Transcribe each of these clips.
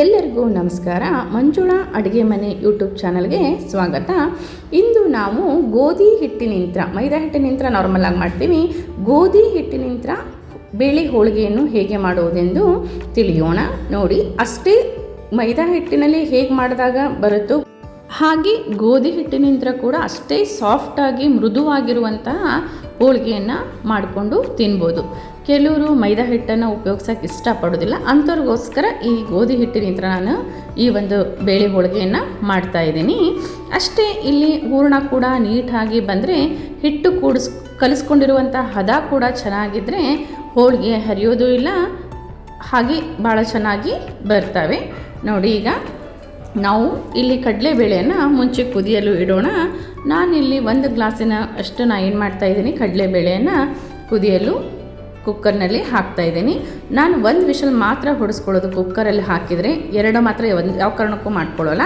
ಎಲ್ಲರಿಗೂ ನಮಸ್ಕಾರ. ಮಂಜುಳಾ ಅಡುಗೆ ಮನೆ ಯೂಟ್ಯೂಬ್ ಚಾನಲ್ಗೆ ಸ್ವಾಗತ. ಇಂದು ನಾವು ಗೋಧಿ ಹಿಟ್ಟಿನಿಂತ್ರ ಮೈದಾ ಹಿಟ್ಟಿನಿಂತ್ರ ನಾರ್ಮಲ್ ಆಗಿ ಮಾಡ್ತೀವಿ. ಗೋಧಿ ಹಿಟ್ಟಿನಿಂತ್ರ ಬೇಳೆ ಹೋಳಿಗೆಯನ್ನು ಹೇಗೆ ಮಾಡುವುದೆಂದು ತಿಳಿಯೋಣ. ನೋಡಿ, ಅಷ್ಟೇ ಮೈದಾ ಹಿಟ್ಟಿನಲ್ಲಿ ಹೇಗೆ ಮಾಡಿದಾಗ ಬರುತ್ತೋ ಹಾಗೆ ಗೋಧಿ ಹಿಟ್ಟಿನಿಂದ ಕೂಡ ಅಷ್ಟೇ ಸಾಫ್ಟಾಗಿ ಮೃದುವಾಗಿರುವಂತಹ ಹೋಳಿಗೆಯನ್ನು ಮಾಡಿಕೊಂಡು ತಿನ್ಬೋದು. ಕೆಲವರು ಮೈದಾ ಹಿಟ್ಟನ್ನು ಉಪಯೋಗಿಸೋಕೆ ಇಷ್ಟಪಡೋದಿಲ್ಲ. ಅಂಥವ್ರಿಗೋಸ್ಕರ ಈ ಗೋಧಿ ಹಿಟ್ಟಿನಿಂದ ನಾನು ಈ ಒಂದು ಬೇಳೆ ಹೋಳಿಗೆಯನ್ನು ಮಾಡ್ತಾ ಇದ್ದೀನಿ. ಅಷ್ಟೇ ಇಲ್ಲಿ ಹೂರಣ ಕೂಡ ನೀಟಾಗಿ ಬಂದರೆ ಹಿಟ್ಟು ಕೂಡಿಸ್, ಕಲಿಸ್ಕೊಂಡಿರುವಂಥ ಹದ ಕೂಡ ಚೆನ್ನಾಗಿದ್ದರೆ ಹೋಳಿಗೆ ಹರಿಯೋದು ಇಲ್ಲ. ಹಾಗೆ ಭಾಳ ಚೆನ್ನಾಗಿ ಬರ್ತವೆ. ನೋಡಿ ಈಗ ನಾವು ಇಲ್ಲಿ ಕಡಲೆಬೇಳೆಯನ್ನು ಮುಂಚೆ ಕುದಿಯಲು ಇಡೋಣ. ನಾನಿಲ್ಲಿ ಒಂದು ಗ್ಲಾಸಿನ ಅಷ್ಟು ನಾನು ಏನು ಮಾಡ್ತಾಯಿದ್ದೀನಿ ಕಡಲೆಬೇಳೆಯನ್ನು ಕುದಿಯಲು ಕುಕ್ಕರ್ನಲ್ಲಿ ಹಾಕ್ತಾ ಇದ್ದೀನಿ. ನಾನು ಒಂದು ವಿಷಲ್ ಮಾತ್ರ ಹೊಡಿಸ್ಕೊಳ್ಳೋದು ಕುಕ್ಕರಲ್ಲಿ ಹಾಕಿದರೆ ಎರಡು ಮಾತ್ರ ಒಂದು ಯಾವ ಕಾರಣಕ್ಕೂ ಮಾಡ್ಕೊಳ್ಳೋಲ್ಲ.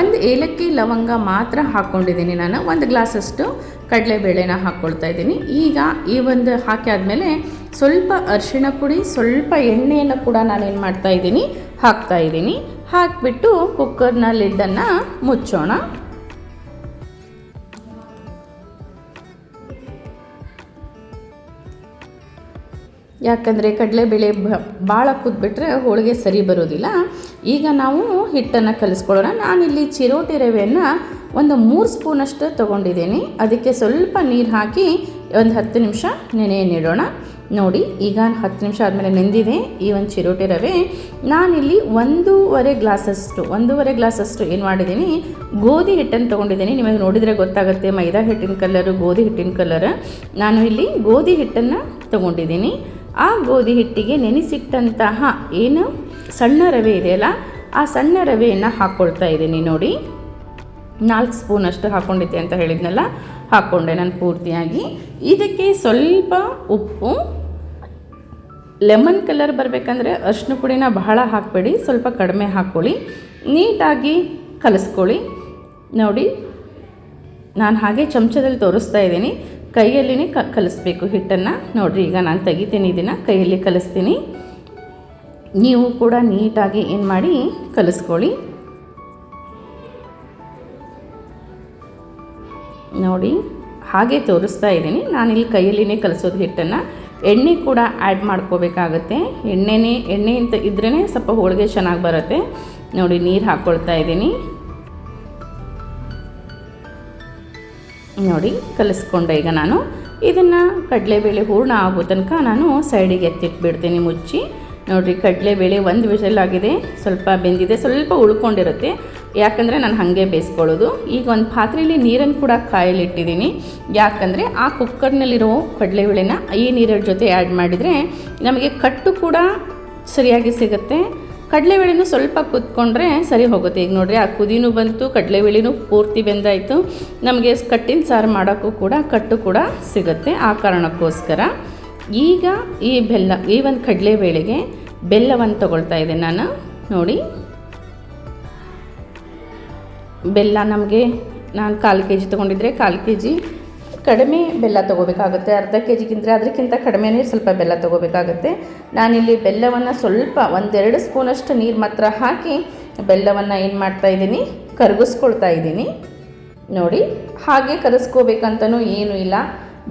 ಒಂದು ಏಲಕ್ಕಿ ಲವಂಗ ಮಾತ್ರ ಹಾಕ್ಕೊಂಡಿದ್ದೀನಿ ನಾನು. ಒಂದು ಗ್ಲಾಸಷ್ಟು ಕಡಲೆಬೇಳೆನ ಹಾಕ್ಕೊಳ್ತಾ ಇದ್ದೀನಿ. ಈಗ ಈ ಒಂದು ಹಾಕಿ ಆದಮೇಲೆ ಸ್ವಲ್ಪ ಅರಿಶಿಣ ಪುಡಿ, ಸ್ವಲ್ಪ ಎಣ್ಣೆಯನ್ನು ಕೂಡ ನಾನೇನು ಮಾಡ್ತಾ ಇದ್ದೀನಿ? ಹಾಕ್ತಾ ಇದ್ದೀನಿ. ಹಾಕಿಬಿಟ್ಟು ಕುಕ್ಕರ್ನ ಲಿಡ್ಡನ್ನು ಮುಚ್ಚೋಣ. ಯಾಕಂದರೆ ಕಡಲೆಬೇಳೆ ಭಾಳ ಕುದ್ಬಿಟ್ರೆ ಹೋಳಿಗೆ ಸರಿ ಬರೋದಿಲ್ಲ. ಈಗ ನಾವು ಹಿಟ್ಟನ್ನು ಕಲಿಸ್ಕೊಳ್ಳೋಣ. ನಾನಿಲ್ಲಿ ಚಿರೋಟಿ ರವೆಯನ್ನು ಒಂದು ಮೂರು ಸ್ಪೂನಷ್ಟು ತೊಗೊಂಡಿದ್ದೀನಿ. ಅದಕ್ಕೆ ಸ್ವಲ್ಪ ನೀರು ಹಾಕಿ ಒಂದು ಹತ್ತು ನಿಮಿಷ ನೆನೆಯನ್ನಿಡೋಣ ನೋಡಿ, ಈಗ ಹತ್ತು ನಿಮಿಷ ಆದಮೇಲೆ ನೆಂದಿದೆ ಈ ಒಂದು ಚಿರೋಟಿ ರವೆ. ನಾನಿಲ್ಲಿ ಒಂದೂವರೆ ಗ್ಲಾಸಷ್ಟು ಒಂದೂವರೆ ಗ್ಲಾಸಷ್ಟು ಏನು ಮಾಡಿದ್ದೀನಿ, ಗೋಧಿ ಹಿಟ್ಟನ್ನು ತೊಗೊಂಡಿದ್ದೀನಿ. ನಿಮಗೆ ನೋಡಿದರೆ ಗೊತ್ತಾಗುತ್ತೆ, ಮೈದಾ ಹಿಟ್ಟಿನ ಕಲರು ಗೋಧಿ ಹಿಟ್ಟಿನ ಕಲರ್ ನಾನು ಇಲ್ಲಿ ಗೋಧಿ ಹಿಟ್ಟನ್ನು ತೊಗೊಂಡಿದ್ದೀನಿ. ಆ ಗೋಧಿ ಹಿಟ್ಟಿಗೆ ನೆನೆಸಿಟ್ಟಂತಹ ಏನು ಸಣ್ಣ ರವೆ ಇದೆಯಲ್ಲ ಆ ಸಣ್ಣ ರವೆಯನ್ನು ಹಾಕ್ಕೊಳ್ತಾ ಇದ್ದೀನಿ ನೋಡಿ. ನಾಲ್ಕು ಸ್ಪೂನಷ್ಟು ಹಾಕ್ಕೊಂಡಿದ್ದೆ ಅಂತ ಹೇಳಿದ್ನಲ್ಲ ಹಾಕ್ಕೊಂಡೆ ನಾನು ಪೂರ್ತಿಯಾಗಿ. ಇದಕ್ಕೆ ಸ್ವಲ್ಪ ಉಪ್ಪು, ಲೆಮನ್ ಕಲರ್ ಬರಬೇಕಂದ್ರೆ ಅರ್ಶಿನ ಪುಡಿನ ಬಹಳ ಹಾಕಬೇಡಿ, ಸ್ವಲ್ಪ ಕಡಿಮೆ ಹಾಕ್ಕೊಳ್ಳಿ ನೀಟಾಗಿ ಕಲಿಸ್ಕೊಳ್ಳಿ. ನೋಡಿ, ನಾನು ಹಾಗೆ ಚಮಚದಲ್ಲಿ ತೋರಿಸ್ತಾ ಇದ್ದೀನಿ. ಕೈಯಲ್ಲಿನೇ ಕ, ಕಲಿಸ್ಬೇಕು ಹಿಟ್ಟನ್ನು. ನೋಡಿರಿ, ಈಗ ನಾನು ತೆಗಿತೀನಿ ಇದನ್ನು. ಕೈಯಲ್ಲಿ ಕಲಿಸ್ತೀನಿ. ನೀವು ಕೂಡ ನೀಟಾಗಿ ಏನು ಮಾಡಿ ಕಲಿಸ್ಕೊಳ್ಳಿ. ನೋಡಿ, ಹಾಗೆ ತೋರಿಸ್ತಾ ಇದ್ದೀನಿ. ಇಲ್ಲಿ ಕೈಯಲ್ಲಿನೇ ಕಲಿಸೋದು ಹಿಟ್ಟನ್ನು. ಎಣ್ಣೆ ಕೂಡ ಆ್ಯಡ್ ಮಾಡ್ಕೋಬೇಕಾಗತ್ತೆ. ಎಣ್ಣೆನೇ, ಎಣ್ಣೆ ಅಂತ ಇದ್ರೇ ಸ್ವಲ್ಪ ಹೋಳಿಗೆ ಚೆನ್ನಾಗಿ ಬರುತ್ತೆ. ನೋಡಿ, ನೀರು ಹಾಕ್ಕೊಳ್ತಾ ಇದ್ದೀನಿ. ನೋಡಿ ಕಲಿಸ್ಕೊಂಡೆ ಈಗ ನಾನು. ಇದನ್ನು ಕಡಲೆಬೇಳೆ ಹೂರ್ಣ ಆಗೋ ತನಕ ನಾನು ಸೈಡಿಗೆ ಎತ್ತಿಟ್ಬಿಡ್ತೀನಿ ಮುಚ್ಚಿ. ನೋಡಿರಿ ಕಡಲೆಬೇಳೆ ಒಂದು ವಿಷಲಾಗಿದೆ ಸ್ವಲ್ಪ ಬೆಂದಿದೆ, ಸ್ವಲ್ಪ ಉಳ್ಕೊಂಡಿರುತ್ತೆ. ಯಾಕಂದರೆ ನಾನು ಹಾಗೆ ಬೇಯಿಸ್ಕೊಳ್ಳೋದು. ಈಗ ಒಂದು ಪಾತ್ರೆಯಲ್ಲಿ ನೀರನ್ನು ಕೂಡ ಕಾಯಲಿಟ್ಟಿದ್ದೀನಿ ಯಾಕಂದರೆ ಆ ಕುಕ್ಕರ್ನಲ್ಲಿರೋ ಕಡಲೆಬೇಳೆನ ಈ ನೀರ ಜೊತೆ ಆ್ಯಡ್ ಮಾಡಿದರೆ ನಮಗೆ ಕಟ್ಟು ಕೂಡ ಸರಿಯಾಗಿ ಸಿಗುತ್ತೆ. ಕಡಲೆಬೇಳೆನೂ ಸ್ವಲ್ಪ ಕುತ್ಕೊಂಡ್ರೆ ಸರಿ ಹೋಗುತ್ತೆ. ಈಗ ನೋಡಿರಿ, ಆ ಕುದಿನೂ ಬಂತು, ಕಡಲೆಬೇಳೆನೂ ಪೂರ್ತಿ ಬೆಂದಾಯಿತು. ನಮಗೆ ಕಟ್ಟಿನ ಸಾರು ಮಾಡೋಕ್ಕೂ ಕೂಡ ಕಟ್ಟು ಕೂಡ ಸಿಗುತ್ತೆ ಆ ಕಾರಣಕ್ಕೋಸ್ಕರ. ಈಗ ಈ ಬೆಲ್ಲ, ಈ ಒಂದು ಕಡಲೆಬೇಳೆಗೆ ಬೆಲ್ಲವನ್ನು ತಗೊಳ್ತಾ ಇದ್ದೀನಿ ನಾನು. ನೋಡಿ. ಬೆಲ್ಲ ನಮಗೆ ನಾನು ಕಾಲು ಕೆ ಜಿ ತೊಗೊಂಡಿದ್ರೆ ಕಾಲು ಕೆ ಜಿ ಕಡಿಮೆ ಬೆಲ್ಲ ತೊಗೋಬೇಕಾಗುತ್ತೆ. ಅರ್ಧ ಕೆ ಜಿಗಿಂತ ಅದಕ್ಕಿಂತ ಕಡಿಮೆನೇ ಸ್ವಲ್ಪ ಬೆಲ್ಲ ತೊಗೋಬೇಕಾಗುತ್ತೆ. ನಾನಿಲ್ಲಿ ಬೆಲ್ಲವನ್ನು ಸ್ವಲ್ಪ ಒಂದೆರಡು ಸ್ಪೂನಷ್ಟು ನೀರು ಮಾತ್ರ ಹಾಕಿ ಬೆಲ್ಲವನ್ನು ಏನು ಮಾಡ್ತಾ ಇದ್ದೀನಿ? ಕರಗಿಸ್ಕೊಳ್ತಾ ಇದ್ದೀನಿ. ನೋಡಿ, ಹಾಗೆ ಕರಗಿಸ್ಕೋಬೇಕಂತನೂ ಏನೂ ಇಲ್ಲ.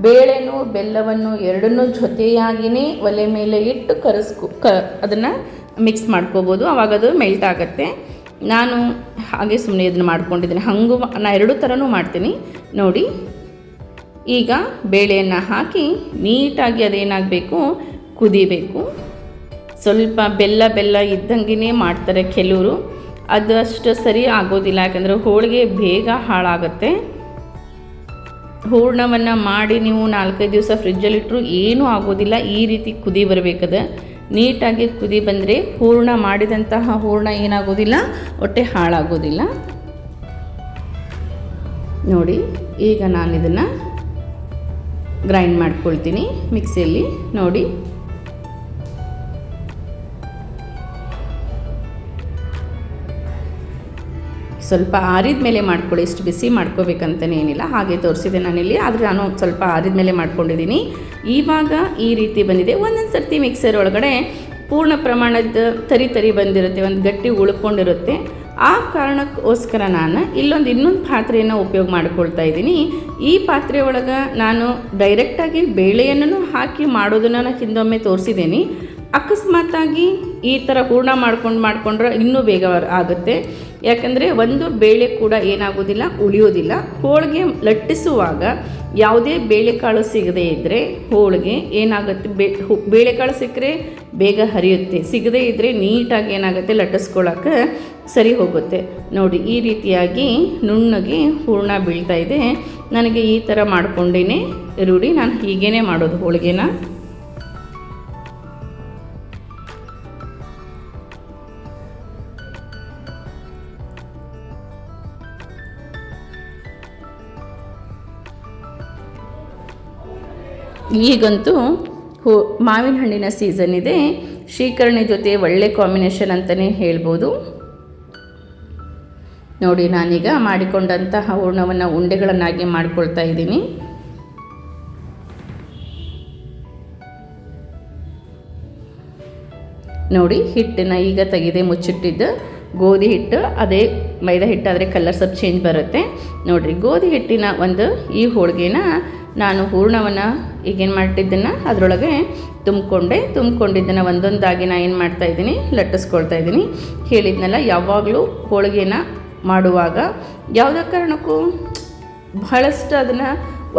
ಬೇಳೆನೂ ಬೆಲ್ಲವನ್ನು ಎರಡನ್ನೂ ಜೊತೆಯಾಗಿಯೇ ಒಲೆ ಮೇಲೆ ಇಟ್ಟು ಕರಸ್ಕೊ, ಕ, ಅದನ್ನು ಮಿಕ್ಸ್ ಮಾಡ್ಕೋಬೋದು. ಆವಾಗ ಅದು ಮೆಲ್ಟ್ ಆಗುತ್ತೆ. ನಾನು ಹಾಗೆ ಸುಮ್ಮನೆ ಇದನ್ನು ಮಾಡ್ಕೊಂಡಿದ್ದೀನಿ. ಹಾಗೂ ನಾನು ಎರಡೂ ಥರನೂ ಮಾಡ್ತೀನಿ. ನೋಡಿ ಈಗ ಬೇಳೆಯನ್ನು ಹಾಕಿ ನೀಟಾಗಿ ಅದೇನಾಗಬೇಕು? ಕುದಿಬೇಕು. ಸ್ವಲ್ಪ ಬೆಲ್ಲ ಬೆಲ್ಲ ಇದ್ದಂಗೆ ಮಾಡ್ತಾರೆ ಕೆಲವರು. ಅದು ಅಷ್ಟು ಸರಿ ಆಗೋದಿಲ್ಲ, ಯಾಕಂದರೆ ಹೋಳಿಗೆ ಬೇಗ ಹಾಳಾಗುತ್ತೆ. ಹೂರ್ಣವನ್ನು ಮಾಡಿ ನೀವು ನಾಲ್ಕೈದು ದಿವಸ ಫ್ರಿಜ್ಜಲ್ಲಿಟ್ಟರು ಏನೂ ಆಗೋದಿಲ್ಲ, ಈ ರೀತಿ ಕುದಿ ಬರಬೇಕದ. ನೀಟಾಗಿ ಕುದಿ ಬಂದರೆ ಹೂರ್ಣ ಮಾಡಿದಂತಹ ಹೂರ್ಣ ಏನಾಗೋದಿಲ್ಲ, ಹೊಟ್ಟೆ ಹಾಳಾಗೋದಿಲ್ಲ. ನೋಡಿ, ಈಗ ನಾನು ಇದನ್ನು ಗ್ರೈಂಡ್ ಮಾಡ್ಕೊಳ್ತೀನಿ ಮಿಕ್ಸಿಯಲ್ಲಿ ನೋಡಿ. ಸ್ವಲ್ಪ ಆರಿದ ಮೇಲೆ ಮಾಡ್ಕೊಳ್ಳಿ, ಇಷ್ಟು ಬಿಸಿ ಮಾಡ್ಕೋಬೇಕಂತಲೇ ಏನಿಲ್ಲ, ಹಾಗೆ ತೋರಿಸಿದೆ ನಾನಿಲ್ಲಿ, ಆದರೆ ನಾನು ಸ್ವಲ್ಪ ಆರಿದ ಮೇಲೆ ಮಾಡ್ಕೊಂಡಿದ್ದೀನಿ. ಇವಾಗ ಈ ರೀತಿ ಬಂದಿದೆ ಒಂದೊಂದು ಸರ್ತಿ ಮಿಕ್ಸರ್ ಒಳಗಡೆ ಪೂರ್ಣ ಪ್ರಮಾಣದ ತರಿ ತರಿ ಬಂದಿರುತ್ತೆ, ಒಂದು ಗಟ್ಟಿ ಉಳ್ಕೊಂಡಿರುತ್ತೆ. ಆ ಕಾರಣಕ್ಕೋಸ್ಕರ ನಾನು ಇಲ್ಲೊಂದು ಇನ್ನೊಂದು ಪಾತ್ರೆಯನ್ನು ಉಪಯೋಗ ಮಾಡಿಕೊಳ್ತಾ ಇದ್ದೀನಿ. ಈ ಪಾತ್ರೆ ಒಳಗೆ ನಾನು ಡೈರೆಕ್ಟಾಗಿ ಬೇಳೆಯನ್ನು ಹಾಕಿ ಮಾಡೋದನ್ನು ನಾನು ಹಿಂದೊಮ್ಮೆ ತೋರಿಸಿದ್ದೀನಿ. ಅಕಸ್ಮಾತಾಗಿ ಈ ಥರ ಹೂರ್ಣ ಮಾಡ್ಕೊಂಡು ಮಾಡಿಕೊಂಡ್ರೆ ಇನ್ನೂ ಬೇಗ ಆಗುತ್ತೆ. ಯಾಕಂದರೆ ಒಂದು ಬೇಳೆ ಕೂಡ ಏನಾಗೋದಿಲ್ಲ, ಉಳಿಯೋದಿಲ್ಲ. ಹೋಳಿಗೆ ಲಟ್ಟಿಸುವಾಗ ಯಾವುದೇ ಬೇಳೆಕಾಳು ಸಿಗದೇ ಇದ್ದರೆ ಹೋಳಿಗೆ ಏನಾಗುತ್ತೆ? ಬೇ ಬೇಳೆಕಾಳು ಸಿಕ್ಕರೆ ಬೇಗ ಹರಿಯುತ್ತೆ. ಸಿಗದೇ ಇದ್ದರೆ ನೀಟಾಗಿ ಏನಾಗುತ್ತೆ? ಲಟ್ಟಿಸ್ಕೊಳ್ಳೋಕೆ ಸರಿ ಹೋಗುತ್ತೆ. ನೋಡಿ, ಈ ರೀತಿಯಾಗಿ ನುಣ್ಣಗೆ ಹೂರ್ಣ ಬೀಳ್ತಾ ಇದೆ. ನನಗೆ ಈ ಥರ ಮಾಡ್ಕೊಂಡೇ ರೂಢಿ ನಾನು ಹೀಗೇ ಮಾಡೋದು ಹೋಳಿಗೆನ. ಈಗಂತೂ ಹೂ, ಮಾವಿನ ಹಣ್ಣಿನ ಸೀಸನ್ ಇದೆ. ಶ್ರೀಕರಣಿ ಜೊತೆ ಒಳ್ಳೆ ಕಾಂಬಿನೇಷನ್ ಅಂತಲೇ ಹೇಳ್ಬೋದು. ನೋಡಿ, ನಾನೀಗ ಮಾಡಿಕೊಂಡಂತಹ ಹೂರ್ಣವನ್ನು ಉಂಡೆಗಳನ್ನಾಗಿ ಮಾಡ್ಕೊಳ್ತಾ ಇದ್ದೀನಿ. ನೋಡಿ, ಹಿಟ್ಟನ್ನು ಈಗ ತೆಗೆದೆ ಮುಚ್ಚಿಟ್ಟಿದ್ದು ಗೋಧಿ ಹಿಟ್ಟು, ಅದೇ ಮೈದಾ ಹಿಟ್ಟಾದರೆ ಕಲರ್ ಸ್ವಲ್ಪ ಚೇಂಜ್ ಬರುತ್ತೆ. ನೋಡಿರಿ, ಗೋಧಿ ಹಿಟ್ಟಿನ ಒಂದು ಈ ಹೋಳಿಗೆನ ನಾನು ಹೂರ್ಣವನ್ನು ಈಗೇನು ಮಾಡಿದ್ದನ್ನು ಅದರೊಳಗೆ ತುಂಬಿಕೊಂಡೆ, ತುಂಬಿಕೊಂಡಿದ್ದನ್ನು ಒಂದೊಂದಾಗಿ ನಾನು ಏನು ಮಾಡ್ತಾ ಇದ್ದೀನಿ, ಲಟ್ಟಿಸ್ಕೊಳ್ತಾ ಇದ್ದೀನಿ. ಹೇಳಿದ್ನಲ್ಲ, ಯಾವಾಗಲೂ ಹೋಳಿಗೆನ ಮಾಡುವಾಗ ಯಾವುದೇ ಕಾರಣಕ್ಕೂ ಬಹಳಷ್ಟು ಅದನ್ನು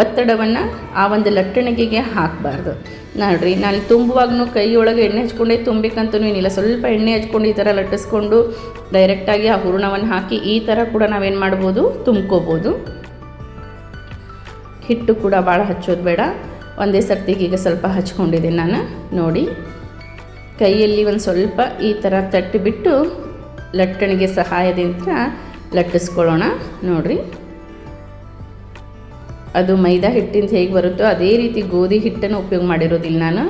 ಒತ್ತಡವನ್ನು ಆ ಒಂದು ಲಟ್ಟಣಿಗೆಗೆ ಹಾಕಬಾರ್ದು. ನೋಡ್ರಿ, ನಾನು ತುಂಬುವಾಗೂ ಕೈಯೊಳಗೆ ಎಣ್ಣೆ ಹಚ್ಕೊಂಡೆ ತುಂಬಿಕಂತೂ ಏನಿಲ್ಲ. ಸ್ವಲ್ಪ ಎಣ್ಣೆ ಹಚ್ಕೊಂಡು ಈ ಥರ ಲಟ್ಟಿಸ್ಕೊಂಡು ಡೈರೆಕ್ಟಾಗಿ ಆ ಹೂರ್ಣವನ್ನು ಹಾಕಿ ಈ ಥರ ಕೂಡ ನಾವೇನು ಮಾಡ್ಬೋದು, ತುಂಬ್ಕೋಬೋದು. ಹಿಟ್ಟು ಕೂಡ ಭಾಳ ಹಚ್ಚೋದು ಬೇಡ. ಒಂದೇ ಸರ್ತಿಗೆ ಈಗ ಸ್ವಲ್ಪ ಹಚ್ಕೊಂಡಿದ್ದೀನಿ ನಾನು. ನೋಡಿ. ಕೈಯಲ್ಲಿ ಒಂದು ಸ್ವಲ್ಪ ಈ ಥರ ತಟ್ಟಿಬಿಟ್ಟು ಲಟ್ಟಣಿಗೆ ಸಹಾಯದಿಂದ ಲಟ್ಟಿಸ್ಕೊಳ್ಳೋಣ. ನೋಡಿರಿ. ಅದು ಮೈದಾ ಹಿಟ್ಟಿಂದ ಹೇಗೆ ಬರುತ್ತೋ ಅದೇ ರೀತಿ ಗೋಧಿ ಹಿಟ್ಟನ್ನು ಉಪಯೋಗ ಮಾಡಿರೋದಿಲ್ಲ ನಾನು.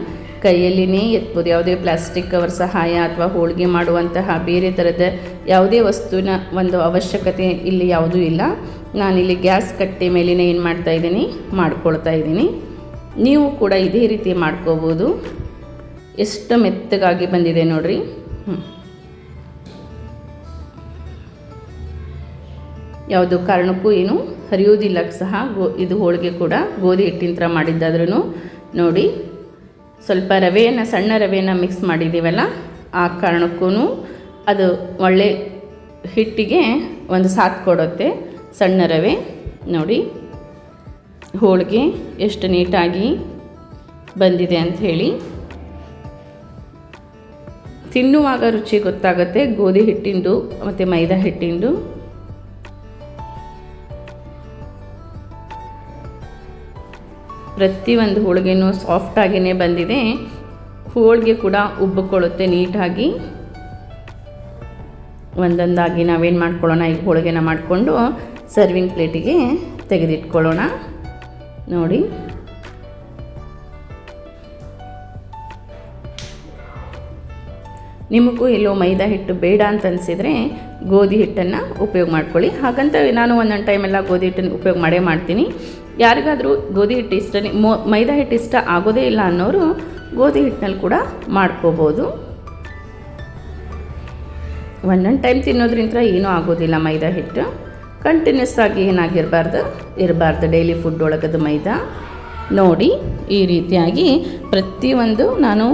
ಕೈಯಲ್ಲಿನೇ ಎತ್ಬೋದು. ಯಾವುದೇ ಪ್ಲಾಸ್ಟಿಕ್ ಕವರ್ ಸಹಾಯ ಅಥವಾ ಹೋಳಿಗೆ ಮಾಡುವಂತಹ ಬೇರೆ ಥರದ ಯಾವುದೇ ವಸ್ತುವಿನ ಒಂದು ಅವಶ್ಯಕತೆ ಇಲ್ಲಿ ಯಾವುದೂ ಇಲ್ಲ. ನಾನಿಲ್ಲಿ ಗ್ಯಾಸ್ ಕಟ್ಟೆ ಮೇಲೇ ಏನು ಮಾಡ್ತಾ ಇದ್ದೀನಿ? ಮಾಡ್ಕೊಳ್ತಾ ಇದ್ದೀನಿ. ನೀವು ಕೂಡ ಇದೇ ರೀತಿ ಮಾಡ್ಕೋಬೋದು. ಎಷ್ಟು ಮೆತ್ತಗಾಗಿ ಬಂದಿದೆ ನೋಡ್ರಿ. ಯಾವುದು ಕಾರಣಕ್ಕೂ ಏನು ಹರಿಯೋದಿಲ್ಲ ಸಹ. ಗೋ ಇದು ಹೋಳಿಗೆ ಕೂಡ ಗೋಧಿ ಹಿಟ್ಟಿನ ಥರ ಮಾಡಿದ್ದಾದ್ರೂ ನೋಡಿ. ಸ್ವಲ್ಪ ರವೆಯನ್ನು, ಸಣ್ಣ ರವೆಯನ್ನು ಮಿಕ್ಸ್ ಮಾಡಿದ್ದೀವಲ್ಲ, ಆ ಕಾರಣಕ್ಕೂ ಅದು ಒಳ್ಳೆ ಹಿಟ್ಟಿಗೆ ಒಂದು ಸಾಥ್ ಕೊಡುತ್ತೆ. ಸಣ್ಣ ರವೆ, ನೋಡಿ. ಹೋಳಿಗೆ ಎಷ್ಟು ನೀಟಾಗಿ ಬಂದಿದೆ ಅಂತ ಹೇಳಿ. ತಿನ್ನುವಾಗ ರುಚಿ ಗೊತ್ತಾಗುತ್ತೆ, ಗೋಧಿ ಹಿಟ್ಟಿಂದು ಮತ್ತು ಮೈದಾ ಹಿಟ್ಟಿಂದು. ಪ್ರತಿಯೊಂದು ಹೋಳಿಗೆನೂ ಸಾಫ್ಟಾಗಿಯೇ ಬಂದಿದೆ. ಹೋಳಿಗೆ ಕೂಡ ಉಬ್ಬಿಕೊಳ್ಳುತ್ತೆ ನೀಟಾಗಿ. ಒಂದೊಂದಾಗಿ ನಾವೇನು ಮಾಡ್ಕೊಳ್ಳೋಣ? ಈಗ ಹೋಳಿಗೆನ ಮಾಡಿಕೊಂಡು ಸರ್ವಿಂಗ್ ಪ್ಲೇಟಿಗೆ ತೆಗೆದಿಟ್ಕೊಳ್ಳೋಣ. ನೋಡಿ. ನಿಮಗೂ ಎಲ್ಲೋ ಮೈದಾ ಹಿಟ್ಟು ಬೇಡ ಅಂತ ಅನಿಸಿದರೆ ಗೋಧಿ ಹಿಟ್ಟನ್ನು ಉಪಯೋಗ ಮಾಡ್ಕೊಳ್ಳಿ. ಹಾಗಂತ ನಾನು ಒಂದೊಂದು ಟೈಮೆಲ್ಲ ಗೋಧಿ ಹಿಟ್ಟನ್ನು ಉಪಯೋಗ ಮಾಡೇ ಮಾಡ್ತೀನಿ. ಯಾರಿಗಾದರೂ ಗೋಧಿ ಹಿಟ್ಟು ಇಷ್ಟ ಮೊ, ಮೈದಾ ಹಿಟ್ಟು ಇಷ್ಟ ಆಗೋದೇ ಇಲ್ಲ ಅನ್ನೋರು ಗೋಧಿ ಹಿಟ್ಟಿನಲ್ಲಿ ಕೂಡ ಮಾಡ್ಕೋಬೋದು. ಒಂದೊಂದು ಟೈಮ್ ತಿನ್ನೋದ್ರಿಂದ ಏನೂ ಆಗೋದಿಲ್ಲ ಮೈದಾ ಹಿಟ್ಟು. ಕಂಟಿನ್ಯೂಸ್ ಆಗಿ ಏನಾಗಿರಬಾರ್ದು? ಇರಬಾರ್ದು. ಡೈಲಿ ಫುಡ್ ಒಳಗದು ಮೈದಾ. ನೋಡಿ, ಈ ರೀತಿಯಾಗಿ ಪ್ರತಿಯೊಂದು ನಾನು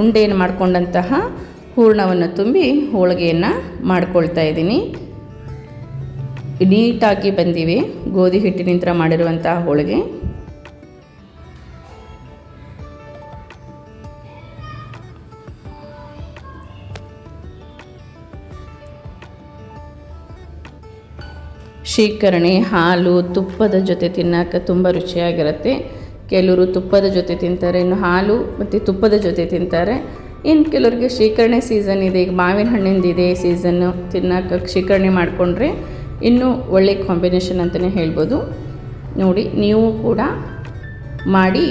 ಉಂಡೆಯನ್ನು ಮಾಡಿಕೊಂಡಂತಹ ಹೂರ್ಣವನ್ನು ತುಂಬಿ ಹೋಳಿಗೆಯನ್ನು ಮಾಡ್ಕೊಳ್ತಾ ಇದ್ದೀನಿ. ನೀಟಾಗಿ ಬಂದಿವೆ. ಗೋಧಿ ಹಿಟ್ಟಿನಿಂದ ಮಾಡಿರುವಂತಹ ಹೋಳಿಗೆ. ಶೀಕರಣೆ ಹಾಲು, ತುಪ್ಪದ ಜೊತೆ ತಿನ್ನೋಕೆ ತುಂಬ ರುಚಿಯಾಗಿರುತ್ತೆ. ಕೆಲವರು ತುಪ್ಪದ ಜೊತೆ ತಿಂತಾರೆ, ಇನ್ನು ಹಾಲು ಮತ್ತು ತುಪ್ಪದ ಜೊತೆ ತಿಂತಾರೆ. ಇನ್ನು ಕೆಲವರಿಗೆ ಶೀಕರಣೆ ಸೀಸನ್ ಇದೆ, ಈಗ ಮಾವಿನ ಹಣ್ಣಿಂದಿದೆ ಸೀಸನ್ನು ತಿನ್ನೋಕೆ ಶೀಕರಣೆ ಮಾಡಿಕೊಂಡ್ರೆ ಇನ್ನೂ ಒಳ್ಳೆ ಕಾಂಬಿನೇಷನ್ ಅಂತಲೇ ಹೇಳ್ಬೋದು. ನೋಡಿ, ನೀವು ಕೂಡ ಮಾಡಿ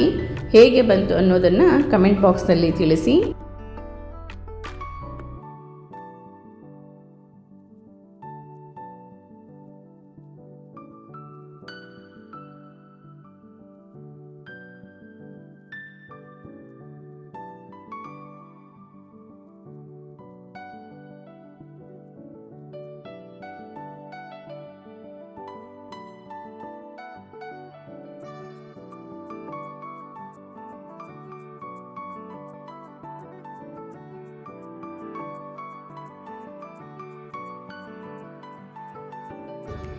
ಹೇಗೆ ಬಂತು ಅನ್ನೋದನ್ನು ಕಮೆಂಟ್ ಬಾಕ್ಸಲ್ಲಿ ತಿಳಿಸಿ.